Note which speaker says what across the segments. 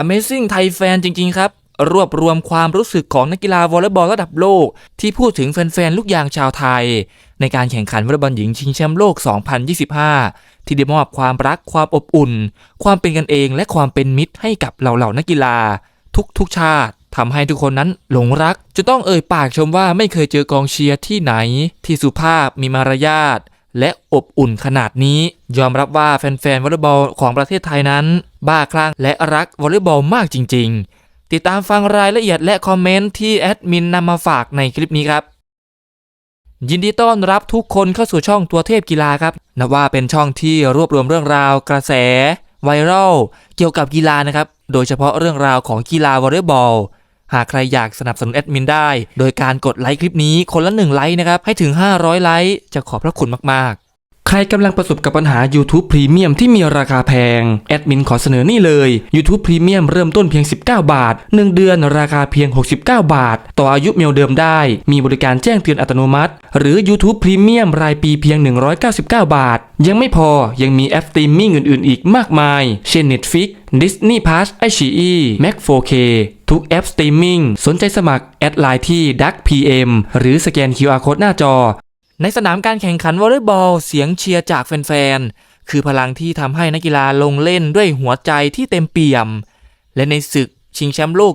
Speaker 1: Amazing Thai Fan จริง ๆ ครับ รวบรวมความรู้สึกของนักกีฬาวอลเลย์บอลระดับโลก ที่พูดถึงแฟน ๆ ลูกยางชาวไทย ในการแข่งขันวอลเลย์บอลหญิงชิงแชมป์โลก 2025 ที่ได้มอบความรักความอบอุ่น ความเป็นกันเองและความเป็นมิตรให้กับเหล่าๆนักกีฬา ทุกๆชาติทำให้ทุกคนนั้นหลงรัก จะต้องเอ่ยปากชมว่าไม่เคยเจอกองเชียร์ที่ไหน ที่สุภาพมีมารยาท และอบอุ่นขนาดนี้ ยอมรับว่าแฟนๆวอลเลย์บอลของประเทศไทยนั้น บ้าคลั่งและรักวอลเลย์บอลมากจริง ๆ ติดตามฟังรายละเอียดและคอมเมนต์ที่แอดมินนำมาฝากในคลิปนี้ครับยินดีต้อนรับทุกคนเข้าสู่ช่องตัวเทพกีฬาครับนับว่าเป็นช่องที่รวบรวมเรื่องราวกระแสไวรัลเกี่ยวกับกีฬานะครับ โดยเฉพาะเรื่องราวของกีฬาวอลเลย์บอล หากใครอยากสนับสนุนแอดมินได้ โดยการกดไลค์คลิปนี้คนละ1ไลค์นะครับให้ถึง 500 ไลค์จะขอบพระคุณมาก ครกำลังประสบกับปัญหา YouTube Premium ที่มีราคาแพง แอดมินขอเสนอนี่เลย YouTube Premium เริ่มต้นเพียง 19 บาท 1 เดือนราคาเพียง 69 บาท ต่ออายุเมลเดิมได้ มีบริการแจ้งเตือนอัตโนมัติ หรือ YouTube Premium รายปีเพียง 199 บาท ยังไม่พอยังมีแอปสตรีมมิ่งอื่น ๆ อีกมากมาย เช่น Netflix Disney Plus iQIYI Mac 4K ทุกแอปสตรีมมิ่ง สนใจสมัคร แอดไลน์ที่ Duck PM หรือสแกน QR Code หน้าจอ ในสนามการแข่งขันวอลเลย์บอลเสียงเชียร์จากแฟนๆ คือพลังที่ทำให้นักกีฬาลงเล่นด้วยหัวใจที่เต็มเปี่ยม และในศึกชิงแชมป์โลก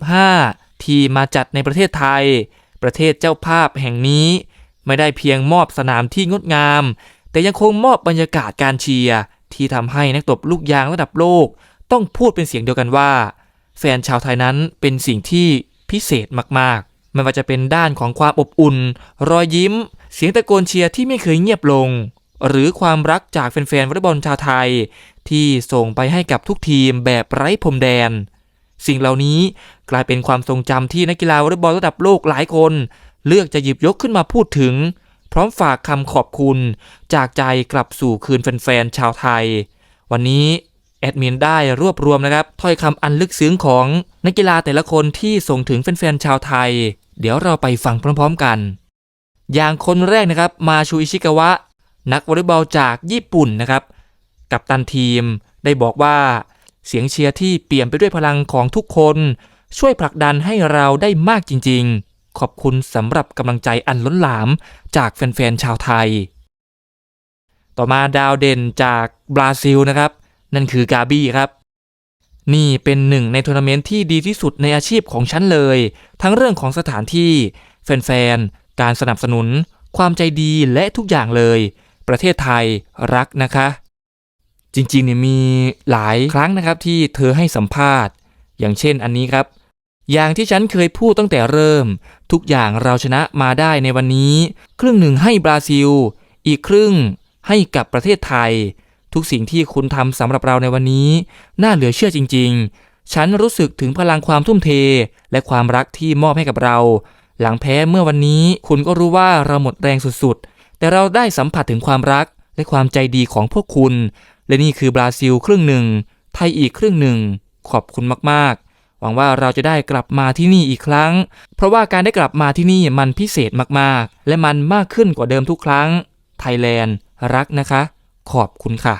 Speaker 1: 2025 ที่มาจัดในประเทศไทย ประเทศเจ้าภาพแห่งนี้ ไม่ได้เพียงมอบสนามที่งดงาม แต่ยังคงมอบบรรยากาศการเชียร์ที่ทำให้นักตบลูกยางระดับโลก ต้องพูดเป็นเสียงเดียวกันว่า แฟนชาวไทยนั้นเป็นสิ่งที่พิเศษมากๆ ไม่ว่าจะเป็นด้านของความอบอุ่น รอยยิ้ม เสียงตะโกนเชียร์ที่ไม่เคยเงียบลง หรือความรักจากแฟนๆวอลเลย์บอลชาวไทย ที่ส่งไปให้กับทุกทีมแบบไร้พรมแดน สิ่งเหล่านี้กลายเป็นความทรงจำที่นักกีฬาวอลเลย์บอลระดับโลกหลายคน เลือกจะหยิบยกขึ้นมาพูดถึง พร้อมฝากคำขอบคุณ จากใจกลับสู่คืนแฟนๆชาวไทย วันนี้แอดมินได้รวบรวมนะครับถ้อยคำอันลึกซึ้งของ นักกีฬาแต่ละคนที่ส่งถึงแฟนๆชาวไทย เดี๋ยวเราไปฟังพร้อมๆกัน อย่างคนแรกนะครับมาชูอิชิกาวะ นักวอลเลย์บอลจากญี่ปุ่นนะครับ กับตันทีมได้บอกว่า เสียงเชียร์ที่เปลี่ยมไปด้วยพลังของทุกคน ช่วยผลักดันให้เราได้มากจริง ๆ ขอบคุณสำหรับกำลังใจอันล้นหลามจากแฟนๆชาวไทย ต่อมาดาวเด่นจากบราซิลนะครับ นั่นคือกาบี้ครับ นี่เป็นหนึ่งในทัวร์นาเมนต์ที่ดีที่สุดในอาชีพของฉันเลย ทั้งเรื่องของสถานที่ แฟนๆ การสนับสนุน ความใจดีและทุกอย่างเลย ประเทศไทยรักนะคะ จริงๆเนี่ยมีหลายครั้งนะครับที่เธอให้สัมภาษณ์ อย่างเช่นอันนี้ครับ อย่างที่ฉันเคยพูดตั้งแต่เริ่ม ทุกอย่างเราชนะมาได้ในวันนี้ ครึ่งหนึ่งให้บราซิล อีกครึ่งให้กับประเทศไทย ทุกสิ่งที่คุณทำสำหรับเราในวันนี้ น่าเหลือเชื่อจริง ๆ ฉันรู้สึกถึงพลังความทุ่มเท และความรักที่มอบให้กับเรา หลังแพ้เมื่อวันนี้ คุณก็รู้ว่าเราหมดแรงสุดๆ แต่เราได้สัมผัสถึงความรักและความใจดีของพวกคุณ และนี่คือบราซิลครึ่งหนึ่ง ไทยอีกครึ่งหนึ่ง ขอบคุณมากๆ หวังว่าเราจะได้กลับมาที่นี่อีกครั้ง เพราะว่าการได้กลับมาที่นี่มันพิเศษมากๆ และมันมากขึ้นกว่าเดิมทุกครั้ง ไทยแลนด์รักนะคะ ขอบคุณค่ะ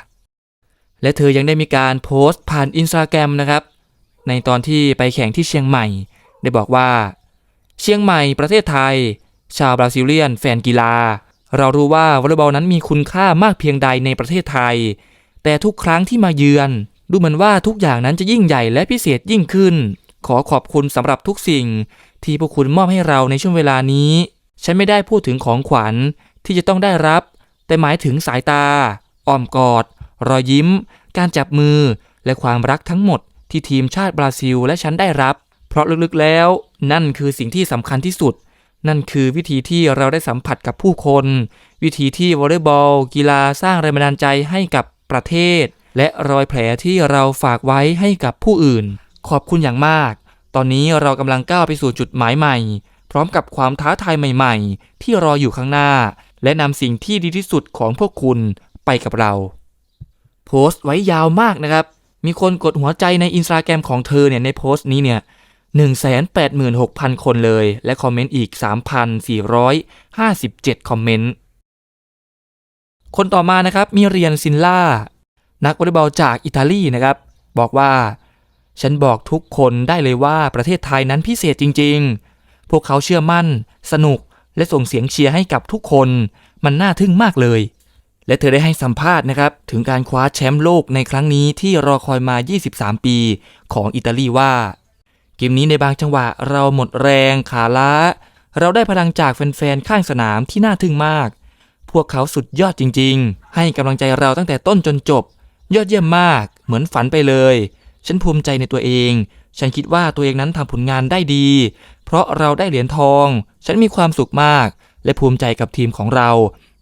Speaker 1: และเธอยังได้มีการโพสต์ผ่านอินสตาแกรมนะครับ ในตอนที่ไปแข่งที่เชียงใหม่ ได้บอกว่า เชียงใหม่ประเทศไทย ชาวบราซิเลียน แฟนกีฬา เรารู้ว่าวอลเลย์บอลนั้นมีคุณค่ามากเพียงใดในประเทศไทย แต่ทุกครั้งที่มาเยือน ดูเหมือนว่าทุกอย่างนั้นจะยิ่งใหญ่และพิเศษยิ่งขึ้น ขอขอบคุณสำหรับทุกสิ่ง ที่พวกคุณมอบให้เราในช่วงเวลานี้ ฉันไม่ได้พูดถึงของขวัญที่จะต้องได้รับ แต่หมายถึงสายตา อ้อมกอด รอยยิ้ม การจับมือ และความรักทั้งหมดที่ทีมชาติบราซิลและฉันได้รับ เพราะลึกๆแล้ว นั่นคือสิ่งที่สำคัญที่สุด นั่นคือวิธีที่เราได้สัมผัสกับผู้คน วิธีที่วอลเลย์บอล กีฬาสร้างแรงบันดาลใจให้กับประเทศ และรอยแผลที่เราฝากไว้ให้กับผู้อื่น ขอบคุณอย่างมาก ตอนนี้เรากำลังก้าวไปสู่จุดหมายใหม่ พร้อมกับความท้าทายใหม่ ๆ ที่รออยู่ข้างหน้า และนำสิ่งที่ดีที่สุดของพวกคุณ ไปกับเรา โพสต์ไว้ยาวมากนะครับ มีคนกดหัวใจในอินสตาแกรมของเธอเนี่ยในโพสต์นี้เนี่ย186,000 คนเลย และคอมเมนต์อีก 3,457 คอมเมนต์ คนต่อมานะครับมีเรียนซินล่า นักวอลเลย์บอลจากอิตาลีนะครับ บอกว่า ฉันบอกทุกคนได้เลยว่าประเทศไทยนั้นพิเศษจริง ๆ พวกเขาเชื่อมั่น สนุกและส่งเสียงเชียร์ให้กับทุกคน มันน่าทึ่งมากเลย และเธอได้ให้สัมภาษณ์นะครับ ถึงการคว้าแชมป์โลกในครั้งนี้ที่รอคอยมา 23 ปีของอิตาลีว่า เกมนี้ในบางจังหวะเราหมดแรงขาล้า เราได้พลังจากแฟนๆ ข้างสนามที่น่าทึ่งมาก พวกเขาสุดยอดจริงๆ ให้กำลังใจเราตั้งแต่ต้นจนจบ ยอดเยี่ยมมาก เหมือนฝันไปเลย ฉันภูมิใจในตัวเอง ฉันคิดว่าตัวเองนั้นทำผลงานได้ดี เพราะเราได้เหรียญทอง ฉันมีความสุขมาก และภูมิใจกับทีมของเรา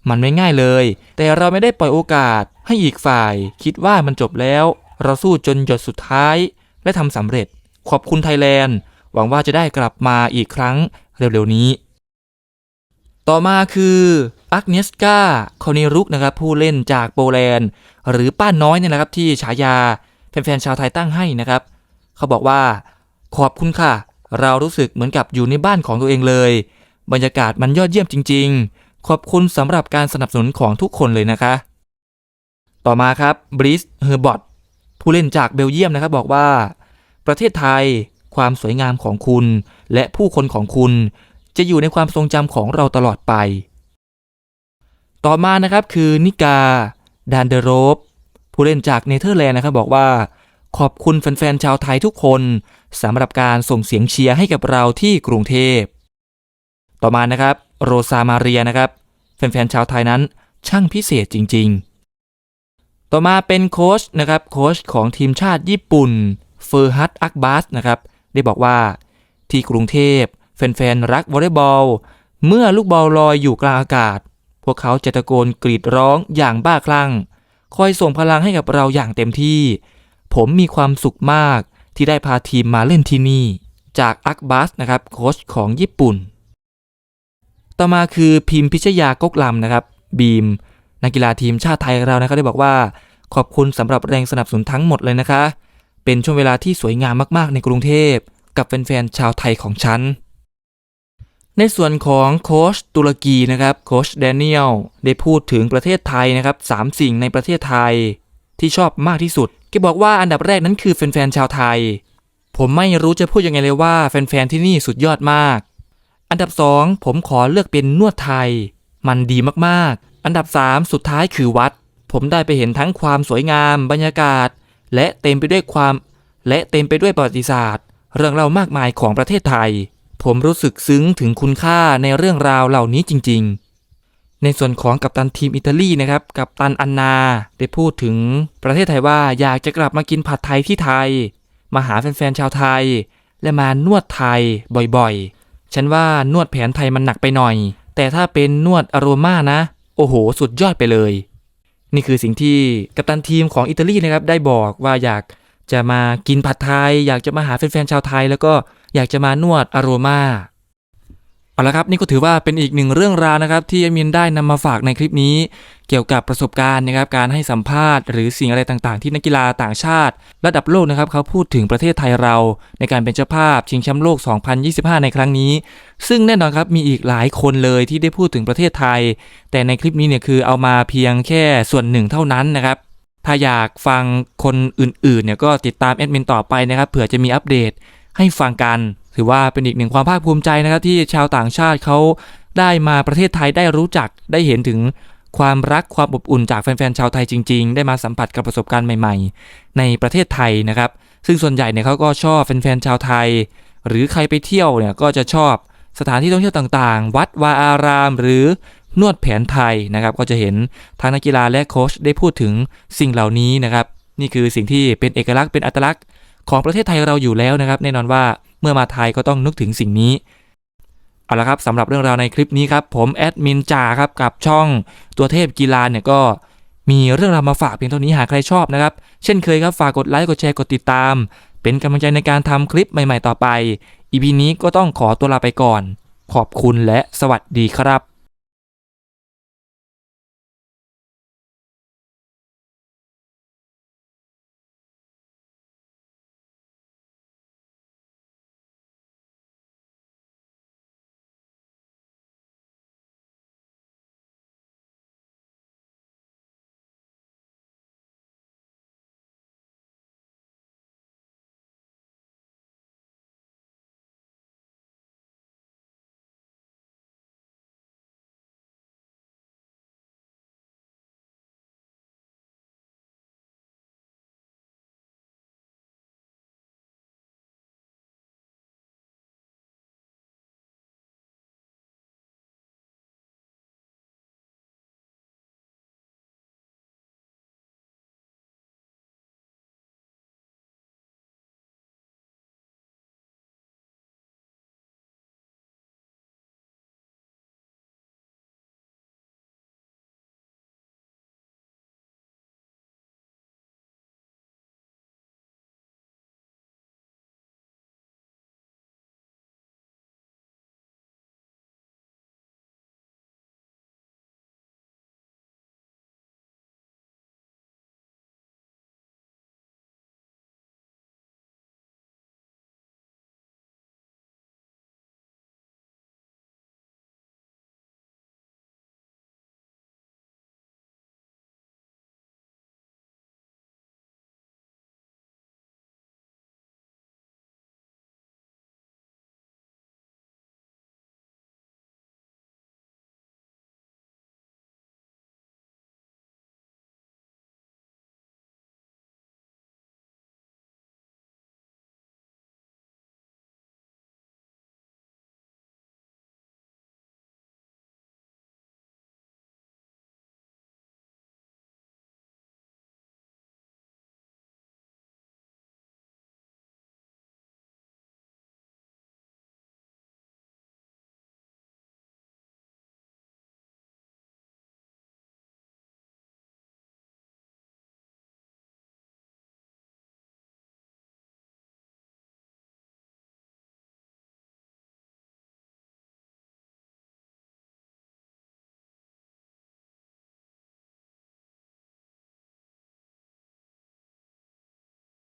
Speaker 1: มันไม่ง่ายเลย แต่เราไม่ได้ปล่อยโอกาสให้อีกฝ่าย คิดว่ามันจบแล้ว เราสู้จนหยดสุดท้าย และทำสำเร็จ ขอบคุณไทยแลนด์ หวังว่าจะได้กลับมาอีกครั้งเร็วๆนี้ ต่อมาคืออักเนสกาคอนิรุกนะครับผู้เล่นจากโปแลนด์ หรือป้าน้อยเนี่ยนะครับที่ฉายาแฟนๆชาวไทยตั้งให้นะครับ เขาบอกว่า ขอบคุณค่ะ เรารู้สึกเหมือนกับอยู่ในบ้านของตัวเองเลย บรรยากาศมันยอดเยี่ยมจริง ๆ ขอบคุณสำหรับการสนับสนุนของทุกคนเลยนะคะ ต่อมาครับบริสเฮอร์บอตผู้เล่นจากเบลเยียมนะครับบอกว่า ประเทศไทย ความสวยงามของคุณ และผู้คนของคุณ จะอยู่ในความทรงจำของเราตลอดไป ต่อมานะครับคือนิกาดานเดโรฟผู้เล่นจากเนเธอร์แลนด์นะครับบอกว่าขอบคุณแฟนๆ ชาวไทยทุกคนสำหรับการส่งเสียงเชียร์ให้กับเราที่กรุงเทพ ต่อมานะครับ โรซามาเรียนะครับ แฟนๆชาวไทยนั้นช่างพิเศษจริง ๆ ต่อมาเป็นโค้ชนะครับโค้ชของทีมชาติญี่ปุ่นเฟอร์ฮัตอักบาสนะครับได้บอกว่าที่กรุงเทพแฟนๆรักวอลเลย์บอล เมื่อลูกบอลลอยอยู่กลางอากาศ พวกเขาจะตะโกนกรีดร้องอย่างบ้าคลั่ง คอยส่งพลังให้กับเราอย่างเต็มที่ ผมมีความสุขมากที่ได้พาทีมมาเล่นที่นี่ จากอักบาสนะครับโค้ชของญี่ปุ่น ต่อมาคือพิมพิชยากกลำนะครับ บีมนักกีฬาทีมชาติไทยเรานะครับได้บอกว่า ขอบคุณสำหรับแรงสนับสนุนทั้งหมดเลยนะคะ เป็นช่วงเวลาที่สวยงามมากๆ ในกรุงเทพ กับแฟนๆชาวไทยของฉัน ในส่วนของโค้ชตุรกีนะครับโค้ชแดเนียลได้พูดถึงประเทศไทยนะครับสามสิ่งในประเทศไทย ที่ชอบมากที่สุดแกบอกว่าอันดับแรกนั้นคือแฟนๆชาวไทย ผมไม่รู้จะพูดยังไงเลยว่าแฟนๆที่นี่สุดยอดมาก อันดับสองผมขอเลือกเป็นนวดไทย มันดีมากๆ อันดับสามสุดท้ายคือวัด ผมได้ไปเห็นทั้งความสวยงาม บรรยากาศ และเต็มไปด้วยความ และเต็มไปด้วยประวัติศาสตร์ เรื่องเล่ามากมายของประเทศไทย ผมรู้สึกซึ้งถึงคุณค่าในเรื่องราวเหล่านี้จริง ๆ ในส่วนของกัปตันทีมอิตาลีนะครับ กัปตันอันนาได้พูดถึงประเทศไทยว่าอยากจะกลับมากินผัดไทยที่ไทย มาหาแฟนๆชาวไทย และมานวดไทยบ่อยๆ ฉันว่านวดแผนไทยมันหนักไปหน่อย แต่ถ้าเป็นนวดอโรมานะ โอ้โห สุดยอดไปเลย นี่คือสิ่งที่กัปตันทีมของอิตาลีนะครับได้บอกว่าอยากจะมากินผัดไทย อยากจะมาหาแฟนๆชาวไทย แล้วก็อยากจะมานวดอโรมา เอาละครับนี่ก็ถือว่าเป็นอีกหนึ่งเรื่องราวนะครับที่แอดมินได้นำมาฝากในคลิปนี้ เกี่ยวกับประสบการณ์นะครับการให้สัมภาษณ์หรือสิ่งอะไรต่างๆ ที่นักกีฬาต่างชาติ ระดับโลกนะครับเขาพูดถึงประเทศไทยเรา ในการเป็นเจ้าภาพชิงแชมป์โลก 2025 ในครั้งนี้ ซึ่งแน่นอนครับมีอีกหลายคนเลยที่ได้พูดถึงประเทศไทย แต่ในคลิปนี้เนี่ยคือเอามาเพียงแค่ส่วนหนึ่งเท่านั้นนะครับถ้าอยากฟังคนอื่นๆเนี่ยก็ติดตามแอดมินต่อไปนะครับเผื่อจะมีอัปเดตให้ฟังกัน ถือว่าเป็นอีกหนึ่งความภาคภูมิใจนะครับที่ชาวต่างชาติเขาได้มาประเทศไทยได้รู้จักได้เห็นถึงความรักความอบอุ่นจากแฟนๆชาวไทยจริง ๆ ได้มาสัมผัสกับประสบการณ์ใหม่ ๆ ในประเทศไทยนะครับ ซึ่งส่วนใหญ่เนี่ยเขาก็ชอบแฟนๆชาวไทย หรือใครไปเที่ยวเนี่ยก็จะชอบสถานที่ท่องเที่ยวต่างๆ วัดวาอาราม หรือนวดแผนไทยนะครับ ก็จะเห็นทางนักกีฬาและโค้ชได้พูดถึงสิ่งเหล่านี้นะครับ นี่คือสิ่งที่เป็นเอกลักษณ์เป็นอัตลักษณ์ ของประเทศไทยเราอยู่แล้วนะครับ แน่นอนว่าเมื่อมาไทยก็ต้องนึกถึงสิ่งนี้เอาละครับสำหรับเรื่องราวในคลิปนี้ครับผมแอดมินจ่าครับกับช่องตัวเทพกีฬาเนี่ยก็มีเรื่องราวมาฝากเพียงเท่านี้หากใครชอบนะครับ เช่นเคยครับฝากกดไลค์กดแชร์กดติดตาม เป็นกำลังใจในการทำคลิปใหม่ ๆ ต่อไปอีพีนี้ก็ต้องขอตัวลาไปก่อน ขอบคุณและสวัสดีครับ